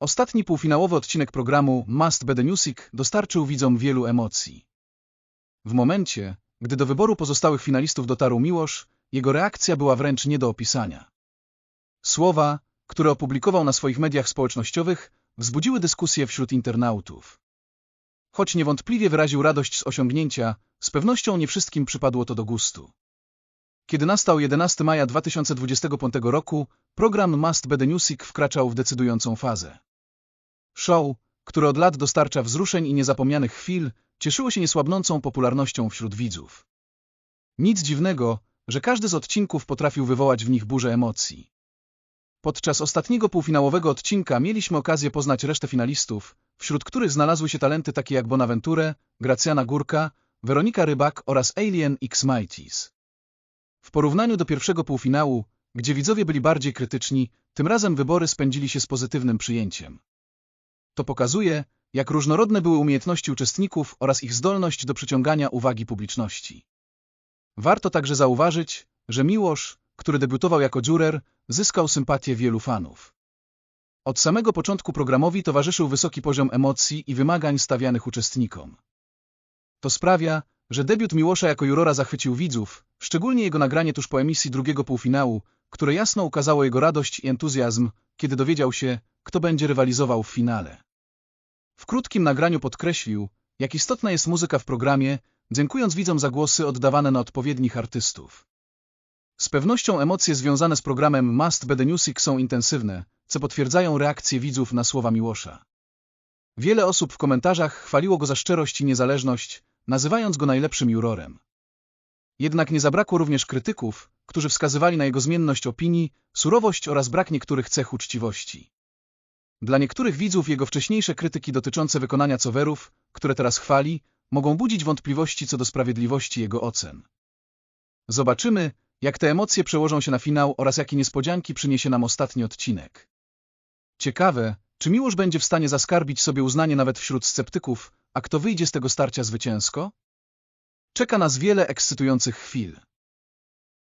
Ostatni półfinałowy odcinek programu Must Be The Music dostarczył widzom wielu emocji. W momencie, gdy do wyboru pozostałych finalistów dotarł Miłosz, jego reakcja była wręcz nie do opisania. Słowa, które opublikował na swoich mediach społecznościowych, wzbudziły dyskusję wśród internautów. Choć niewątpliwie wyraził radość z osiągnięcia, z pewnością nie wszystkim przypadło to do gustu. Kiedy nastał 11 maja 2025 roku, program Must Be The Music wkraczał w decydującą fazę. Show, które od lat dostarcza wzruszeń i niezapomnianych chwil, cieszyło się niesłabnącą popularnością wśród widzów. Nic dziwnego, że każdy z odcinków potrafił wywołać w nich burzę emocji. Podczas ostatniego półfinałowego odcinka mieliśmy okazję poznać resztę finalistów, wśród których znalazły się talenty takie jak Bonaventure, Gracjana Górka, Weronika Rybak oraz Alien X Mighties. W porównaniu do pierwszego półfinału, gdzie widzowie byli bardziej krytyczni, tym razem wybory spędzili się z pozytywnym przyjęciem. To pokazuje, jak różnorodne były umiejętności uczestników oraz ich zdolność do przyciągania uwagi publiczności. Warto także zauważyć, że Miłosz, który debiutował jako juror, zyskał sympatię wielu fanów. Od samego początku programowi towarzyszył wysoki poziom emocji i wymagań stawianych uczestnikom. To sprawia, że debiut Miłosza jako jurora zachwycił widzów, szczególnie jego nagranie tuż po emisji drugiego półfinału, które jasno ukazało jego radość i entuzjazm, kiedy dowiedział się, kto będzie rywalizował w finale. W krótkim nagraniu podkreślił, jak istotna jest muzyka w programie, dziękując widzom za głosy oddawane na odpowiednich artystów. Z pewnością emocje związane z programem Must Be The są intensywne, co potwierdzają reakcje widzów na słowa Miłosza. Wiele osób w komentarzach chwaliło go za szczerość i niezależność, nazywając go najlepszym jurorem. Jednak nie zabrakło również krytyków, którzy wskazywali na jego zmienność opinii, surowość oraz brak niektórych cech uczciwości. Dla niektórych widzów jego wcześniejsze krytyki dotyczące wykonania coverów, które teraz chwali, mogą budzić wątpliwości co do sprawiedliwości jego ocen. Zobaczymy, jak te emocje przełożą się na finał oraz jakie niespodzianki przyniesie nam ostatni odcinek. Ciekawe, czy Miłosz będzie w stanie zaskarbić sobie uznanie nawet wśród sceptyków, a kto wyjdzie z tego starcia zwycięsko? Czeka nas wiele ekscytujących chwil.